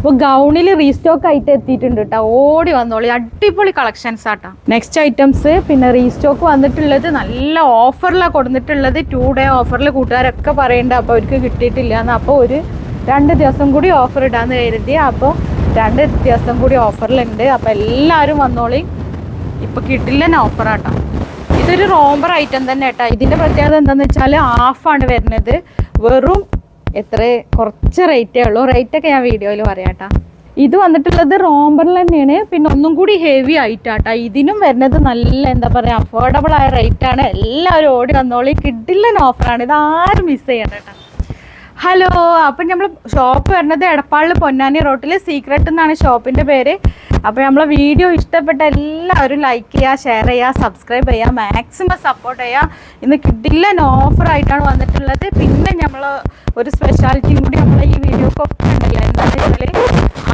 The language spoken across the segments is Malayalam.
അപ്പോൾ ഗൗണിൽ റീസ്റ്റോക്ക് ആയിട്ട് എത്തിയിട്ടുണ്ട് കേട്ടോ ഓടി വന്നോളി. അടിപൊളി കളക്ഷൻസ് ആട്ടോ. നെക്സ്റ്റ് ഐറ്റംസ് പിന്നെ റീസ്റ്റോക്ക് വന്നിട്ടുള്ളത് നല്ല ഓഫറിലാണ് കൊടുത്തിട്ടുള്ളത് ടു ഡേ ഓഫറിൽ കൂട്ടുകാരൊക്കെ പറയുന്നുണ്ട് അപ്പോൾ അവർക്ക് കിട്ടിയിട്ടില്ല എന്ന് അപ്പോൾ ഒരു രണ്ട് ദിവസം കൂടി ഓഫർ ഇടാന്ന് കരുതി. അപ്പോൾ രണ്ട് ദിവസം കൂടി ഓഫറിലുണ്ട് അപ്പോൾ എല്ലാവരും വന്നോളി. ഇപ്പോൾ കിട്ടില്ല ഓഫറാട്ടോ ഇതൊരു റോംബർ ഐറ്റം തന്നെ കേട്ടോ ഇതിന്റെ പ്രത്യേകത എന്താണെന്ന് വെച്ചാൽ ഹാഫാണ് വരുന്നത്. വെറും എത്ര കുറച്ച് റേറ്റേ ഉള്ളൂ. റേറ്റൊക്കെ ഞാൻ വീഡിയോയിൽ പറയാം ഇത് വന്നിട്ടുള്ളത് റോംബറിൽ തന്നെയാണ്. പിന്നെ ഒന്നും കൂടി ഹെവി ആയിട്ടാട്ടോ ഇതിനും വരുന്നത് നല്ല എന്താ പറയുക അഫോർഡബിൾ ആയ റേറ്റാണ് എല്ലാവരും ഓടി വന്നോളി. കിഡില്ലൻ ഓഫറാണ് ഇത് ആരും മിസ് ചെയ്യണ്ട കേട്ടോ ഹലോ അപ്പം നമ്മൾ ഷോപ്പ് വരുന്നത് എടപ്പാളിൽ പൊന്നാനി റോട്ടിൽ സീക്രട്ട് എന്നാണ് ഷോപ്പിന്റെ പേര്. അപ്പോൾ നമ്മളെ വീഡിയോ ഇഷ്ടപ്പെട്ട എല്ലാവരും ലൈക്ക് ചെയ്യുക ഷെയർ ചെയ്യുക സബ്സ്ക്രൈബ് ചെയ്യുക മാക്സിമം സപ്പോർട്ട് ചെയ്യുക ഇന്ന് കിട്ടില്ല ഓഫറായിട്ടാണ് വന്നിട്ടുള്ളത്. പിന്നെ നമ്മൾ ഒരു സ്പെഷ്യാലിറ്റിയും കൂടി നമ്മൾ ഈ വീഡിയോക്കൊക്കെ ഉണ്ടല്ലോ എന്താണെന്ന് വെച്ചാൽ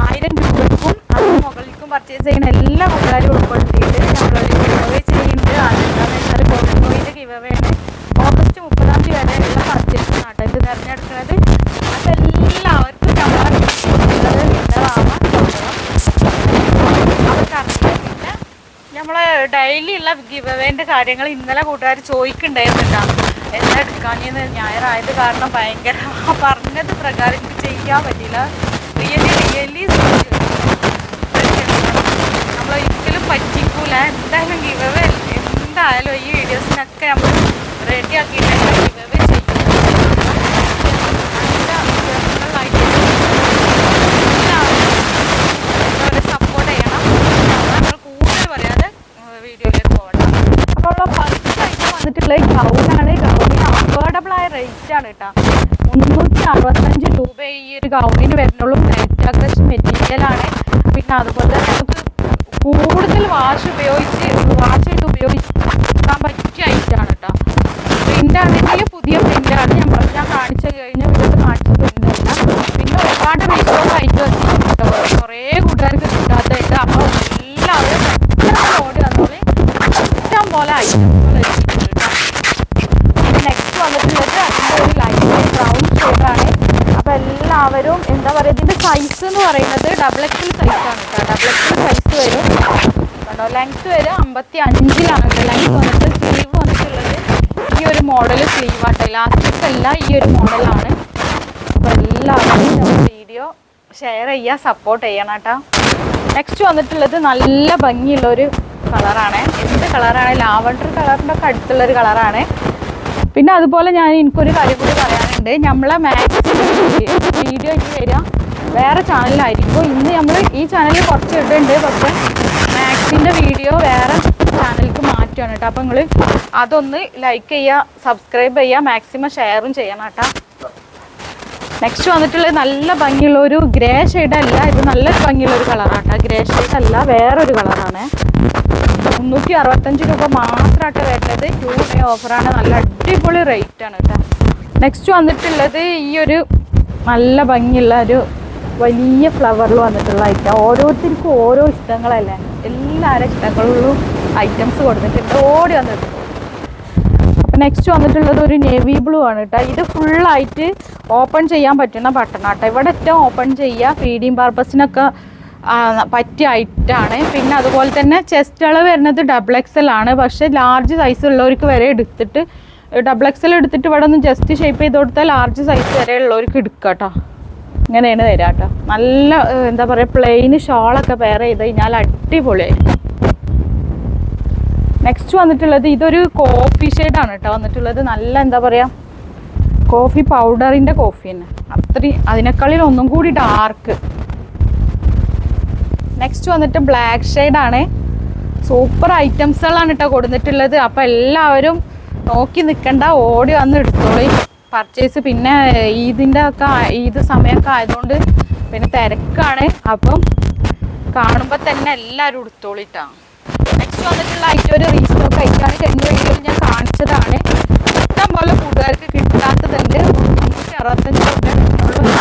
ആയിരം രൂപക്കും അതിന് മുകളിലേക്കും പർച്ചേസ് ചെയ്യുന്ന എല്ലാ കൂട്ടുകാരും ഉൾപ്പെടുത്തിയിട്ട് നമ്മളൊരു ഗിവവേ ചെയ്യുന്നുണ്ട്. അതെന്താണെന്ന് വെച്ചാൽ ഗിവ് ഗിവവേ ആണ്. ഡെയിലി ഉള്ള ഗിവവേന്റെ കാര്യങ്ങൾ ഇന്നലെ കൂട്ടുകാർ ചോദിക്കണ്ടായിരുന്നില്ല എന്താ എടുക്കാഞ്ഞെന്ന് ഞായറായത് കാരണം ഭയങ്കര പറഞ്ഞത് പ്രകാരം എനിക്ക് ചെയ്യാൻ പറ്റില്ല റിയലി റിയലി നമ്മളൊരിക്കലും പറ്റിക്കൂല. എന്തായാലും ഗിവവേ എന്തായാലും ഈ വീഡിയോസിനൊക്കെ നമ്മൾ റെഡിയാക്കിയിട്ടുണ്ട് ഗിവേ ചെയ്യും സപ്പോർട്ട് ചെയ്യണം നമ്മൾ കൂടുതൽ പറയാതെ വീഡിയോയിലേക്ക് പോകണം അപ്പോൾ ഉള്ള ഫസ്റ്റ് ഐറ്റം വന്നിട്ടുള്ളത് ഗൗണാണ് ഗൗണിന് അഫോർഡബിൾ ആണ് കേട്ടോ. മുന്നൂറ്റി അറുപത്തഞ്ച് രൂപ ഈ ഒരു ഗൗണിന് വരുന്നുള്ളൂ. നെറ്റ് മെറ്റീരിയൽ ആണ് പിന്നെ അതുപോലെ തന്നെ നമുക്ക് കൂടുതൽ വാഷ് ഉപയോഗിച്ച് വാഷായിട്ട് ഉപയോഗിക്കാൻ പറ്റിയ ഐറ്റാണ് കേട്ടോ. പ്രിന്റ് ആണെങ്കിൽ സൈസ് എന്ന് പറയുന്നത് ഡബിൾ എക്സൽ സൈസാണ് കേട്ടോ. ഡബിൾ എക്സൽ സൈസ് വരും. കണ്ടോ? ലെങ്ത് വരെ. അമ്പത്തി അഞ്ചിലാണ് ലെങ്ത് വന്നിട്ട് സ്ലീവ് വന്നിട്ടുള്ളത്. ഈ ഒരു മോഡൽ സ്ലീവ് ആട്ടോ. ഇലാസ്റ്റിക് അല്ല ഈ ഒരു മോഡലാണ് അപ്പോൾ എല്ലാവരും വീഡിയോ ഷെയർ ചെയ്യുക സപ്പോർട്ട് ചെയ്യണം കേട്ടോ. നെക്സ്റ്റ് വന്നിട്ടുള്ളത് നല്ല ഭംഗിയുള്ള ഒരു കളറാണ്. എന്ത് കളറാണ്? ലാവണ്ടർ കളറിന്റെ ഒക്കെ അടുത്തുള്ളൊരു കളറാണ്. പിന്നെ അതുപോലെ ഞാൻ എനിക്കൊരു കാര്യം കൂടി പറയാനുണ്ട്. നമ്മളെ മാക്സിമം വീഡിയോ ഇനി വരിക. വേറെ ചാനലിലായിരിക്കും. ഇന്ന് നമ്മൾ ഈ ചാനലിൽ കുറച്ച് ഇടുന്നുണ്ട് പക്ഷേ മാക്സിന്റെ വീഡിയോ വേറെ ചാനലിലേക്ക് മാറ്റുകയാണ് കേട്ടോ. അപ്പോൾ നിങ്ങൾ അതൊന്ന് ലൈക്ക് ചെയ്യുക സബ്സ്ക്രൈബ് ചെയ്യുക മാക്സിമം ഷെയറും ചെയ്യണം കേട്ടോ. നെക്സ്റ്റ് വന്നിട്ടുള്ളത് നല്ല ഭംഗിയുള്ള ഒരു ഗ്രേ ഷെയ്ഡ് അല്ല. ഇത് നല്ല ഭംഗിയുള്ള ഒരു കളറാണ് ഗ്രേ ഷെയ്ഡ് അല്ല വേറൊരു കളറാണ് മുന്നൂറ്റി അറുപത്തഞ്ച് രൂപ മാത്രമായിട്ട് വരുന്നത്. ടു ഡേ ഓഫറാണ് നല്ല അടിപൊളി റേറ്റ് ആണ് കേട്ടോ. നെക്സ്റ്റ് വന്നിട്ടുള്ളത് ഈ ഒരു നല്ല ഭംഗിയുള്ള ഒരു വലിയ ഫ്ലവറിൽ വന്നിട്ടുള്ള ഐറ്റം ഓരോരുത്തർക്കും ഓരോ ഇഷ്ടങ്ങളല്ലേ? എല്ലാവരും ഇഷ്ടങ്ങളും ഐറ്റംസ് കൊടുത്തിട്ടുണ്ട് ഓടി വന്നിട്ടുണ്ട് അപ്പം നെക്സ്റ്റ് വന്നിട്ടുള്ളത് ഒരു നേവി ബ്ലൂ ആണ് കേട്ടോ ഇത് ഫുള്ളായിട്ട് ഓപ്പൺ ചെയ്യാൻ പറ്റുന്ന ബട്ടൺ ആട്ടോ ഇവിടെ ഏറ്റവും ഓപ്പൺ ചെയ്യുക ഫീഡിങ് പർപ്പസിനൊക്കെ പറ്റിയ ഐറ്റാണ് പിന്നെ അതുപോലെ തന്നെ ചെസ്റ്റ് അളവ് വരുന്നത് ഡബിൾ എക്സൽ ആണ്. പക്ഷേ ലാർജ് സൈസ് ഉള്ളവർക്ക് വരെ എടുത്തിട്ട് ഡബിൾ എക്സൽ എടുത്തിട്ട് ഇവിടെ ഒന്ന് ജസ്റ്റ് ഷേപ്പ് ചെയ്ത് കൊടുത്താൽ ലാർജ് സൈസ് വരെ ഉള്ളവർക്ക് എടുക്കാം കേട്ടോ ഇങ്ങനെയാണ് തരാം കേട്ടോ. നല്ല എന്താ പറയുക പ്ലെയിന് ഷോളൊക്കെ പെയർ ചെയ്ത് കഴിഞ്ഞാൽ അടിപൊളിയായിരിക്കും നെക്സ്റ്റ് വന്നിട്ടുള്ളത് ഇതൊരു കോഫി ഷെയ്ഡാണ് കേട്ടോ. വന്നിട്ടുള്ളത് നല്ല എന്താ പറയുക കോഫി പൗഡറിന്റെ കോഫി തന്നെ അത്രയും അതിനേക്കാളിൽ ഒന്നും കൂടി ഡാർക്ക് നെക്സ്റ്റ് വന്നിട്ട് ബ്ലാക്ക് ഷെയ്ഡാണ് സൂപ്പർ ഐറ്റംസുകളാണ് കേട്ടോ കൊടുത്തിട്ടുള്ളത്. അപ്പോൾ എല്ലാവരും നോക്കി നിൽക്കണ്ട. ഓടി വന്ന് എടുത്തോളി. പർച്ചേസ് പിന്നെ ഈദിന്റെ ഒക്കെ ഈദ് സമയമൊക്കെ ആയതുകൊണ്ട് പിന്നെ തിരക്കാണ്. അപ്പം കാണുമ്പോൾ തന്നെ എല്ലാവരും എടുത്തോളിട്ടാ നെക്സ്റ്റ് വന്നിട്ടുള്ള ഐറ്റം ഒരു റീസ്റ്റോക്ക് ഐറ്റാണ് കഴിഞ്ഞ വീഡിയോയിൽ ഞാൻ കാണിച്ചതാണ്. ഇഷ്ടം പോലെ കൂട്ടുകാർക്ക് കിട്ടാത്തതുണ്ട്. മുന്നൂറ്റി അറുപത്തഞ്ച്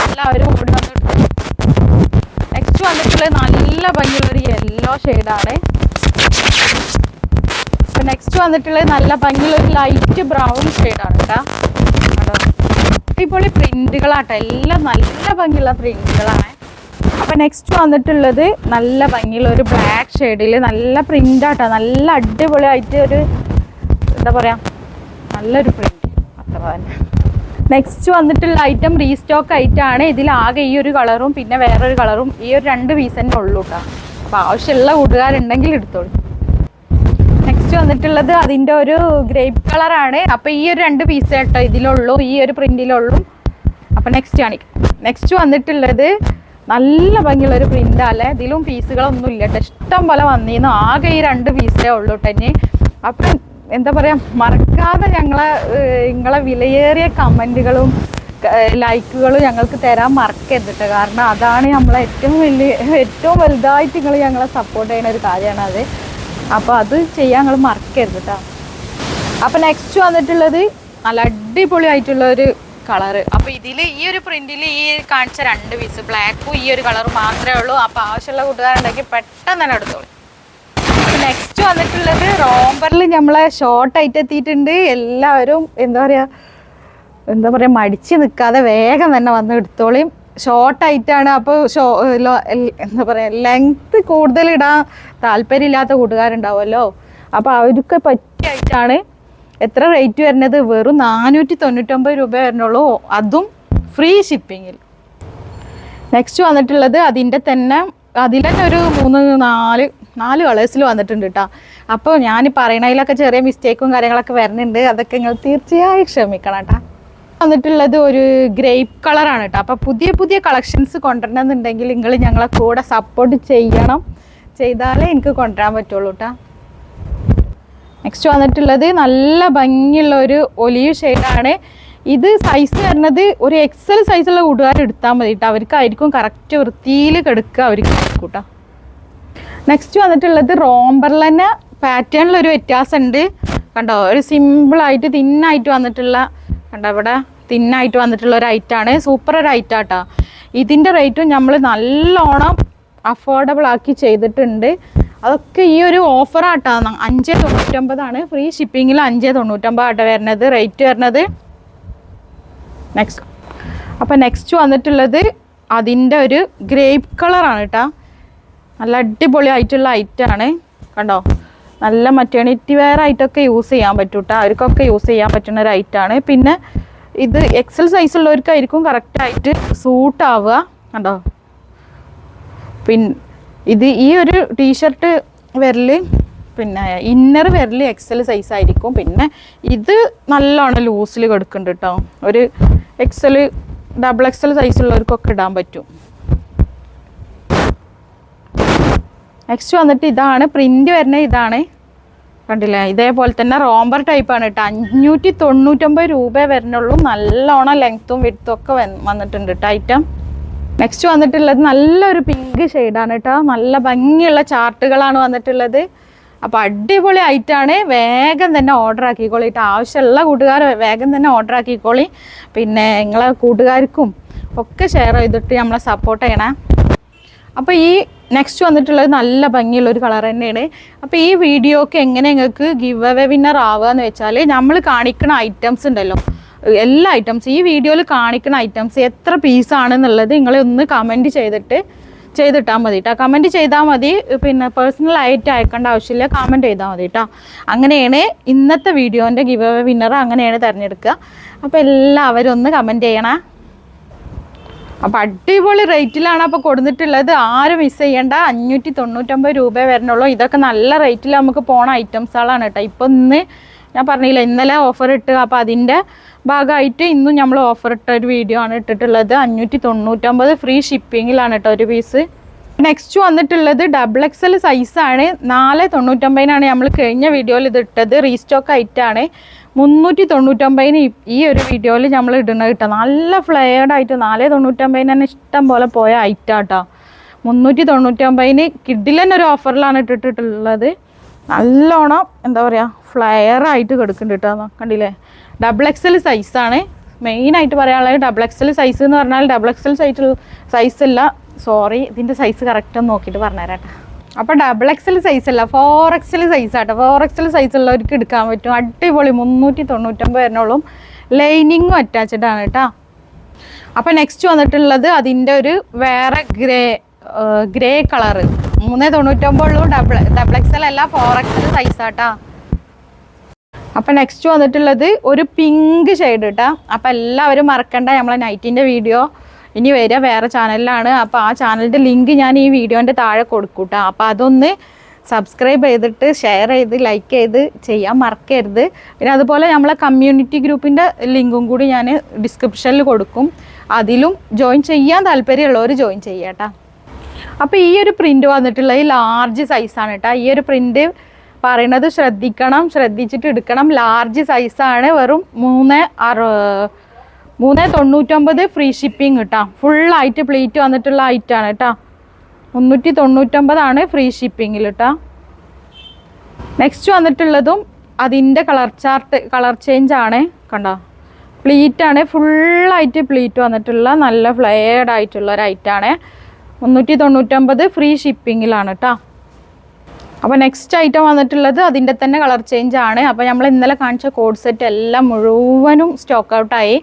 എല്ലാവരും ഓടി വന്നിട്ട് നെക്സ്റ്റ് വന്നിട്ടുള്ള നല്ല ഭംഗിയുള്ള ഒരു യെല്ലോ ഷെയ്ഡാണ് നെക്സ്റ്റ് വന്നിട്ടുള്ളത് നല്ല ഭംഗിയുള്ള ഒരു ലൈറ്റ് ബ്രൗൺ ഷെയ്ഡാണ് കേട്ടോ അടിപൊളി പ്രിന്റുകളാട്ടോ. എല്ലാം നല്ല ഭംഗിയുള്ള പ്രിന്റുകളാണ്. അപ്പോൾ നെക്സ്റ്റ് വന്നിട്ടുള്ളത് നല്ല ഭംഗിയുള്ള ഒരു ബ്ലാക്ക് ഷെയ്ഡിൽ നല്ല പ്രിന്റ് ആട്ടോ നല്ല അടിപൊളി അടിപൊളിയായിട്ട് ഒരു എന്താ പറയാ നല്ലൊരു പ്രിന്റ് അത്ര തന്നെ. നെക്സ്റ്റ് വന്നിട്ടുള്ള ഐറ്റം റീസ്റ്റോക്ക് ആയിട്ടാണ് ഇതിൽ ആകെ ഈ ഒരു കളറും പിന്നെ വേറൊരു കളറും ഈ ഒരു രണ്ട് പീസ് തന്നെ ഉള്ളൂ കേട്ടോ അപ്പോൾ ആവശ്യമുള്ള കൂട്ടുകാരുണ്ടെങ്കിൽ എടുത്തോളൂ. വന്നിട്ടുള്ളത് അതിന്റെ ഒരു ഗ്രേപ്പ് കളറാണ്. അപ്പൊ ഈ ഒരു രണ്ട് പീസ് കേട്ടോ ഇതിലുള്ളൂ. ഈ ഒരു പ്രിന്റിലുള്ളൂ. അപ്പൊ നെക്സ്റ്റ് ആണ് നെക്സ്റ്റ് വന്നിട്ടുള്ളത് നല്ല ഭംഗിയുള്ള ഒരു പ്രിന്റല്ലേ ഇതിലും പീസുകളൊന്നും ഇല്ല കേട്ടോ. ഇഷ്ടം പോലെ വന്നിരുന്നു ആകെ ഈ രണ്ട് പീസേ ഉള്ളൂ കേട്ടോ അപ്പം എന്താ പറയാ മറക്കാതെ ഞങ്ങളെ നിങ്ങളെ വിലയേറിയ കമന്റുകളും ലൈക്കുകളും ഞങ്ങൾക്ക് തരാൻ മറക്കരുത് കാരണം അതാണ് നമ്മളെ ഏറ്റവും വലിയ ഏറ്റവും വലുതായിട്ട് നിങ്ങൾ ഞങ്ങളെ സപ്പോർട്ട് ചെയ്യുന്ന ഒരു കാര്യമാണ് അത് അപ്പോൾ അത് ചെയ്യാൻ നിങ്ങൾ മറക്കരുത് കേട്ടോ അപ്പോൾ നെക്സ്റ്റ് വന്നിട്ടുള്ളത് നല്ല അടിപൊളി ആയിട്ടുള്ള ഒരു കളറ് അപ്പോൾ ഇതിൽ ഈ ഒരു പ്രിന്റിൽ ഈ കാണിച്ച രണ്ട് പീസ് ബ്ലാക്കും ഈ ഒരു കളറും മാത്രമേ ഉള്ളൂ. അപ്പോൾ ആവശ്യമുള്ള കൂട്ടുകാരുണ്ടെങ്കിൽ പെട്ടെന്ന് തന്നെ എടുത്തോളൂ. നെക്സ്റ്റ് വന്നിട്ടുള്ളത് റോംബറിൽ നമ്മളെ ഷോർട്ട് ആയിട്ട് എത്തിയിട്ടുണ്ട്. എല്ലാവരും എന്താ പറയുക എന്താ പറയുക മടിച്ച് നിൽക്കാതെ വേഗം തന്നെ വന്ന് എടുത്തോളിയും ഷോർട്ട് ആയിട്ടാണ്. അപ്പോൾ ഷോ എന്താ പറയുക ലെങ്ത് കൂടുതൽ ഇടാൻ താല്പര്യമില്ലാത്ത കൂട്ടുകാരുണ്ടാവുമല്ലോ. അപ്പോൾ അവർക്ക് പറ്റിയായിട്ടാണ് എത്ര റേറ്റ് വരുന്നത്? വെറും നാനൂറ്റി തൊണ്ണൂറ്റൊമ്പത് രൂപ വരുന്നുള്ളൂ. അതും ഫ്രീ ഷിപ്പിങ്ങിൽ നെക്സ്റ്റ് വന്നിട്ടുള്ളത് അതിന്റെ തന്നെ അതിൽ തന്നെ ഒരു മൂന്ന് നാല് നാല് കളേഴ്സിൽ വന്നിട്ടുണ്ട് കേട്ടോ അപ്പോൾ ഞാൻ പറയണതിലൊക്കെ ചെറിയ മിസ്റ്റേക്കും കാര്യങ്ങളൊക്കെ വരുന്നുണ്ട്. അതൊക്കെ നിങ്ങൾ തീർച്ചയായും ക്ഷമിക്കണം കേട്ടോ വന്നിട്ടുള്ളത് ഒരു ഗ്രേപ്പ് കളറാണ് കേട്ടോ. അപ്പോൾ പുതിയ പുതിയ കളക്ഷൻസ് കൊണ്ടുവരണമെന്നുണ്ടെങ്കിൽ നിങ്ങൾ ഞങ്ങളെ കൂടെ സപ്പോർട്ട് ചെയ്യണം. ചെയ്താലേ എനിക്ക് കൊണ്ടുവരാൻ പറ്റുള്ളൂ കേട്ടോ നെക്സ്റ്റ് വന്നിട്ടുള്ളത് നല്ല ഭംഗിയുള്ള ഒരു ഒലിവ് ഷെയ്ഡാണ്. ഇത് സൈസ് വരുന്നത് ഒരു എക്സൽ സൈസുള്ള കൂട്ടുകാരെടുത്താൽ മതി കേട്ടോ അവർക്കായിരിക്കും കറക്റ്റ് വൃത്തിയിൽ കിടക്കുക അവർക്ക് കൂട്ടാ നെക്സ്റ്റ് വന്നിട്ടുള്ളത് റോംബറിൽ പാറ്റേണിലൊരു വ്യത്യാസമുണ്ട്. കണ്ടോ? ഒരു സിമ്പിളായിട്ട് തിന്നായിട്ട് വന്നിട്ടുള്ള കണ്ടോ? ഇവിടെ തിന്നായിട്ട് വന്നിട്ടുള്ള ഒരു ഐറ്റാണ് സൂപ്പർ ഒരു ഐറ്റാട്ടോ ഇതിന്റെ റേറ്റും നമ്മൾ നല്ലോണം അഫോർഡബിൾ ആക്കി ചെയ്തിട്ടുണ്ട്. അതൊക്കെ ഈ ഒരു ഓഫർ ആട്ടോ. അഞ്ച് തൊണ്ണൂറ്റൊമ്പതാണ് ഫ്രീ ഷിപ്പിങ്ങിൽ അഞ്ച് തൊണ്ണൂറ്റൊമ്പത് ആട്ടോ വരുന്നത്. റേറ്റ് വരുന്നത്. നെക്സ്റ്റ് അപ്പോൾ നെക്സ്റ്റ് വന്നിട്ടുള്ളത് അതിന്റെ ഒരു ഗ്രേപ്പ് കളറാണ് കേട്ടോ നല്ല അടിപൊളി ആയിട്ടുള്ള ഐറ്റാണ് കണ്ടോ? നല്ല മറ്റേണിറ്റി വെയർ ആയിട്ടൊക്കെ യൂസ് ചെയ്യാൻ പറ്റും കേട്ടോ അവർക്കൊക്കെ യൂസ് ചെയ്യാൻ പറ്റുന്ന ഒരു ഐറ്റാണ് പിന്നെ ഇത് എക്സൽ സൈസ് ഉള്ളവർക്കായിരിക്കും കറക്റ്റായിട്ട് സൂട്ട് ആവുക. കണ്ടോ? പിന്നെ ഇത് ഈ ഒരു ടീഷർട്ട് വിരൽ പിന്നെ ഇന്നർ വിരൽ എക്സൽ സൈസ് ആയിരിക്കും. പിന്നെ ഇത് നല്ലോണം ലൂസിൽ കൊടുക്കുന്നുണ്ട് കേട്ടോ ഒരു എക്സൽ ഡബിൾ എക്സൽ സൈസ് ഉള്ളവർക്കൊക്കെ ഇടാൻ പറ്റും. നെക്സ്റ്റ് വന്നിട്ട് ഇതാണ് പ്രിന്റ് വരുന്ന ഇതാണ്. കണ്ടില്ലേ? ഇതേപോലെ തന്നെ റോംബർ ടൈപ്പാണ് കേട്ടോ. അഞ്ഞൂറ്റി തൊണ്ണൂറ്റൊമ്പത് രൂപ വരുന്നുള്ളൂ. നല്ലോണം ലെങ്ത്തും വിടുത്തും ഒക്കെ വന്നിട്ടുണ്ട് കേട്ടോ ഐറ്റം നെക്സ്റ്റ് വന്നിട്ടുള്ളത് നല്ലൊരു പിങ്ക് ഷെയ്ഡാണ് കേട്ടോ. നല്ല ഭംഗിയുള്ള ചാർട്ടുകളാണ് വന്നിട്ടുള്ളത്. അപ്പോൾ അടിപൊളി ആയിട്ടാണ് വേഗം തന്നെ ഓർഡർ ആക്കിക്കോളി കേട്ടോ. ആവശ്യമുള്ള കൂട്ടുകാർ വേഗം തന്നെ ഓർഡർ ആക്കിക്കോളി. പിന്നെ നിങ്ങളെ കൂട്ടുകാർക്കും ഒക്കെ ഷെയർ ചെയ്തിട്ട് നമ്മളെ സപ്പോർട്ട് ചെയ്യണേ. അപ്പോൾ ഈ നെക്സ്റ്റ് വന്നിട്ടുള്ളത് നല്ല ഭംഗിയുള്ള ഒരു കളർ തന്നെയാണ്. അപ്പോൾ ഈ വീഡിയോ ഒക്കെ എങ്ങനെ നിങ്ങൾക്ക് ഗിവ് അവേ വിന്നർ ആവുക എന്ന് വെച്ചാൽ നമ്മൾ കാണിക്കുന്ന ഐറ്റംസ് ഉണ്ടല്ലോ. എല്ലാ ഐറ്റംസ് ഈ വീഡിയോയിൽ കാണിക്കുന്ന ഐറ്റംസ് എത്ര പീസാണെന്നുള്ളത് നിങ്ങൾ ഒന്ന് കമന്റ് ചെയ്തിട്ട് ചെയ്തിട്ടാൽ മതി കേട്ടോ കമന്റ് ചെയ്താൽ മതി. പിന്നെ പേഴ്സണൽ ആയിട്ട് അയക്കേണ്ട ആവശ്യമില്ല. കമന്റ് ചെയ്താൽ മതി കേട്ടോ അങ്ങനെയാണ് ഇന്നത്തെ വീഡിയോന്റെ ഗിവ് വിന്നർ അങ്ങനെയാണ് തിരഞ്ഞെടുക്കുക. അപ്പോൾ എല്ലാവരും ഒന്ന് കമന്റ് ചെയ്യണേ. അപ്പം അടിപൊളി റേറ്റിലാണ് അപ്പോൾ കൊടുത്തിട്ടുള്ളത് ആരും മിസ് ചെയ്യേണ്ട. അഞ്ഞൂറ്റി തൊണ്ണൂറ്റൊമ്പത് രൂപ വരണുള്ളൂ. ഇതൊക്കെ നല്ല റേറ്റിൽ നമുക്ക് പോണ ഐറ്റംസുകളാണ് കേട്ടോ. ഇപ്പം ഇന്ന് ഞാൻ പറഞ്ഞില്ല ഇന്നലെ ഓഫർ ഇട്ട്. അപ്പോൾ അതിന്റെ ഭാഗമായിട്ട് ഇന്നും നമ്മൾ ഓഫർ ഇട്ട ഒരു വീഡിയോ ആണ് ഇട്ടിട്ടുള്ളത്. അഞ്ഞൂറ്റി തൊണ്ണൂറ്റൊമ്പത് ഫ്രീ ഷിപ്പിങ്ങിലാണ് കേട്ടോ ഒരു പീസ് നെക്സ്റ്റ് വന്നിട്ടുള്ളത് ഡബിൾ എക്സൽ സൈസാണ് നാല് തൊണ്ണൂറ്റൊമ്പതിനാണ് നമ്മൾ കഴിഞ്ഞ വീഡിയോയിൽ ഇത് ഇട്ടത്. റീസ്റ്റോക്ക് ആയിട്ടാണ് മുന്നൂറ്റി തൊണ്ണൂറ്റൊമ്പതിന് ഈ- ഒരു വീഡിയോയിൽ നമ്മൾ ഇടുന്നത് കിട്ടുക നല്ല ഫ്ലെയർഡ് ആയിട്ട് നാല് തൊണ്ണൂറ്റൊമ്പതിന് തന്നെ ഇഷ്ടം പോലെ പോയ ഐറ്റം കേട്ടോ മുന്നൂറ്റി തൊണ്ണൂറ്റൊമ്പതിന് കിഡിലൻ ഒരു ഓഫറിലാണ് ഇട്ടിട്ടുള്ളത്. നല്ലോണം എന്താ പറയുക ഫ്ലെയർ ആയിട്ട് കിടക്കുന്നുണ്ട് കേട്ടോ. കണ്ടില്ലേ? ഡബിൾ എക്സൽ സൈസാണ് മെയിനായിട്ട് പറയാനുള്ളത് ഡബിൾ എക്സൽ സൈസ് എന്ന് പറഞ്ഞാൽ ഡബിൾ എക്സൽ സൈസ് ഇല്ല സോറി ഇതിന്റെ സൈസ് കറക്റ്റ് നോക്കിയിട്ട് പറഞ്ഞുതരാം കേട്ടോ. അപ്പോൾ ഡബിൾ എക്സൽ സൈസ് അല്ല ഫോർ എക്സൽ സൈസ് ആട്ടോ. ഫോർ എക്സൽ സൈസ് ഉള്ളവർക്ക് എടുക്കാൻ പറ്റും. അടിപൊളി മുന്നൂറ്റി തൊണ്ണൂറ്റൊമ്പത് വരുന്നോളും ലൈനിങ്ങും അറ്റാച്ച്ഡ് ആണ് കേട്ടോ അപ്പോൾ നെക്സ്റ്റ് വന്നിട്ടുള്ളത് അതിന്റെ ഒരു വേറെ ഗ്രേ ഗ്രേ കളറ് മൂന്ന് തൊണ്ണൂറ്റൊമ്പതുള്ളൂ ഡബിൾ ഡബിൾ എക്സൽ അല്ല ഫോർ എക്സൽ സൈസ് ആട്ടാ. അപ്പം നെക്സ്റ്റ് വന്നിട്ടുള്ളത് ഒരു പിങ്ക് ഷെയ്ഡ് കേട്ടോ അപ്പം എല്ലാവരും മറക്കണ്ട നമ്മളെ നൈറ്റിന്റെ വീഡിയോ ഇനി വരിക വേറെ ചാനലിലാണ് അപ്പോൾ ആ ചാനലിന്റെ ലിങ്ക് ഞാൻ ഈ വീഡിയോന്റെ താഴെ കൊടുക്കൂട്ടോ. കേട്ടോ അപ്പോൾ അതൊന്ന് സബ്സ്ക്രൈബ് ചെയ്തിട്ട് ഷെയർ ചെയ്ത് ലൈക്ക് ചെയ്ത് ചെയ്യാൻ മറക്കരുത്. പിന്നെ അതുപോലെ നമ്മളെ കമ്മ്യൂണിറ്റി ഗ്രൂപ്പിന്റെ ലിങ്കും കൂടി ഞാൻ ഡിസ്ക്രിപ്ഷനിൽ കൊടുക്കും. അതിലും ജോയിൻ ചെയ്യാൻ താല്പര്യമുള്ളവർ ജോയിൻ ചെയ്യാം അപ്പോൾ ഈ ഒരു പ്രിന്റ് വന്നിട്ടുള്ളത് ലാർജ് സൈസാണ് കേട്ടോ ഈ ഒരു പ്രിന്റ് പറയണത് ശ്രദ്ധിക്കണം ശ്രദ്ധിച്ചിട്ട് എടുക്കണം. ലാർജ് സൈസാണ് വെറും മൂന്ന് അറു മൂന്ന് തൊണ്ണൂറ്റൊമ്പത് ഫ്രീ ഷിപ്പിംഗ് കേട്ടോ ഫുള്ളായിട്ട് പ്ലേറ്റ് വന്നിട്ടുള്ള ഐറ്റാണ് കേട്ടോ മുന്നൂറ്റി തൊണ്ണൂറ്റൊമ്പതാണ് ഫ്രീ ഷിപ്പിങ്ങിൽ കേട്ടോ നെക്സ്റ്റ് വന്നിട്ടുള്ളതും അതിന്റെ കളർ ചാർട്ട് കളർ ചേഞ്ച് ആണ്. കണ്ടോ? പ്ലീറ്റ് ആണ്. ഫുള്ളായിട്ട് പ്ലീറ്റ് വന്നിട്ടുള്ള നല്ല ഫ്ലെയർഡ് ആയിട്ടുള്ള ഒരു ഐറ്റാണ് മുന്നൂറ്റി തൊണ്ണൂറ്റൊമ്പത് ഫ്രീ ഷിപ്പിങ്ങിലാണ് കേട്ടോ അപ്പോൾ നെക്സ്റ്റ് ഐറ്റം വന്നിട്ടുള്ളത് അതിന്റെ തന്നെ കളർ ചേഞ്ച് ആണ്. അപ്പോൾ നമ്മൾ ഇന്നലെ കാണിച്ച കോഡ് സെറ്റ് എല്ലാം മുഴുവനും സ്റ്റോക്ക് ഔട്ടായി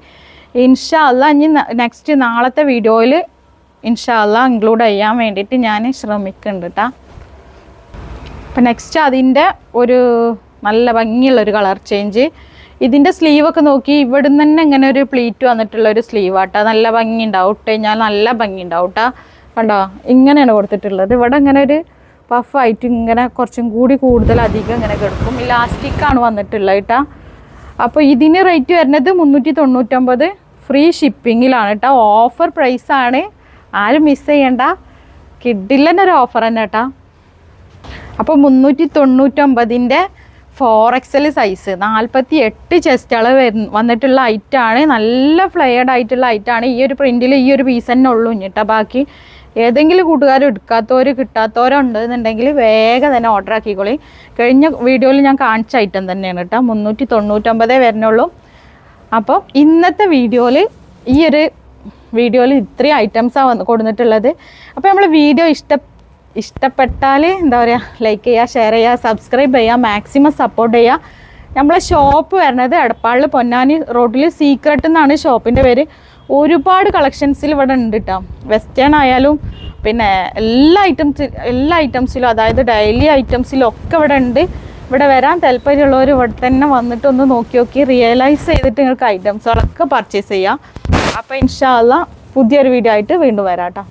ഇൻഷാ അല്ല ഇനി നെക്സ്റ്റ് നാളത്തെ വീഡിയോയിൽ ഇൻഷാ അല്ല ഇൻക്ലൂഡ് ചെയ്യാൻ വേണ്ടിയിട്ട് ഞാൻ ശ്രമിക്കുന്നുണ്ട് കേട്ടോ അപ്പം നെക്സ്റ്റ് അതിന്റെ ഒരു നല്ല ഭംഗിയുള്ളൊരു കളർ ചേഞ്ച് ഇതിന്റെ സ്ലീവൊക്കെ നോക്കി ഇവിടുന്ന് തന്നെ ഇങ്ങനെ ഒരു പ്ലീറ്റ് വന്നിട്ടുള്ള ഒരു സ്ലീവ് ആട്ടോ. നല്ല ഭംഗി ഉണ്ടാവും ഇട്ട് കഴിഞ്ഞാൽ നല്ല ഭംഗി ഉണ്ടാവും കേട്ടോ കണ്ടോ? ഇങ്ങനെയാണ് കൊടുത്തിട്ടുള്ളത്. ഇവിടെ ഇങ്ങനെ ഒരു പഫായിട്ട് ഇങ്ങനെ കുറച്ചും കൂടി കൂടുതൽ അധികം ഇങ്ങനെ കിടക്കും. ഇലാസ്റ്റിക്കാണ് വന്നിട്ടുള്ളത് കേട്ടോ അപ്പോൾ ഇതിന് റേറ്റ് വരുന്നത് മുന്നൂറ്റി തൊണ്ണൂറ്റൊമ്പത് ഫ്രീ ഷിപ്പിങ്ങിലാണ് കേട്ടോ ഓഫർ പ്രൈസാണ് ആരും മിസ് ചെയ്യണ്ട. കിഡില്ലെന്നൊരു ഓഫർ തന്നെ കേട്ടോ അപ്പോൾ മുന്നൂറ്റി തൊണ്ണൂറ്റൊമ്പതിന്റെ ഫോർ എക്സൽ സൈസ് നാൽപ്പത്തി എട്ട് ചെസ്റ്റ് അളവ് വരുന്ന വന്നിട്ടുള്ള ഐറ്റാണ് നല്ല ഫ്ലെയർഡ് ആയിട്ടുള്ള ഐറ്റാണ് ഈ ഒരു പ്രിന്റിൽ ഈ ഒരു പീസ് തന്നെ ഉള്ളൂ കേട്ടോ ബാക്കി. ഏതെങ്കിലും കൂട്ടുകാർ എടുക്കാത്തവർ കിട്ടാത്തവരോ ഉണ്ടെന്നുണ്ടെങ്കിൽ വേഗം തന്നെ ഓർഡർ ആക്കിക്കോളി. കഴിഞ്ഞ വീഡിയോയിൽ ഞാൻ കാണിച്ച ഐറ്റം തന്നെയാണ് കേട്ടോ മുന്നൂറ്റി തൊണ്ണൂറ്റൊമ്പതേ വരുന്നുള്ളൂ അപ്പോൾ ഇന്നത്തെ വീഡിയോയിൽ ഈ ഒരു വീഡിയോയിൽ ഇത്രയും ഐറ്റംസാണ് വന്ന് കൊടുത്തിട്ടുള്ളത് അപ്പോൾ നമ്മൾ വീഡിയോ ഇഷ്ട ഇഷ്ടപ്പെട്ടാൽ എന്താ പറയുക ലൈക്ക് ചെയ്യുക ഷെയർ ചെയ്യുക സബ്സ്ക്രൈബ് ചെയ്യുക മാക്സിമം സപ്പോർട്ട് ചെയ്യുക നമ്മളെ ഷോപ്പ് വരുന്നത് എടപ്പാളിൽ പൊന്നാനി റോഡിൽ സീക്രട്ട് എന്നാണ് ഷോപ്പിന്റെ പേര്. ഒരുപാട് കളക്ഷൻസിൽ ഇവിടെ ഉണ്ട് കേട്ടോ വെസ്റ്റേൺ ആയാലും പിന്നെ എല്ലാ ഐറ്റംസ് എല്ലാ ഐറ്റംസിലും അതായത് ഡെയിലി ഐറ്റംസിലും ഒക്കെ ഇവിടെ ഉണ്ട്. ഇവിടെ വരാൻ താല്പര്യമുള്ളവർ ഇവിടെ തന്നെ വന്നിട്ട് ഒന്ന് നോക്കി നോക്കി റിയലൈസ് ചെയ്തിട്ട് നിങ്ങൾക്ക് ഐറ്റംസുകളൊക്കെ പർച്ചേസ് ചെയ്യാം. അപ്പോൾ ഇൻഷാല്ല പുതിയൊരു വീഡിയോ ആയിട്ട് വീണ്ടും വരാം കേട്ടോ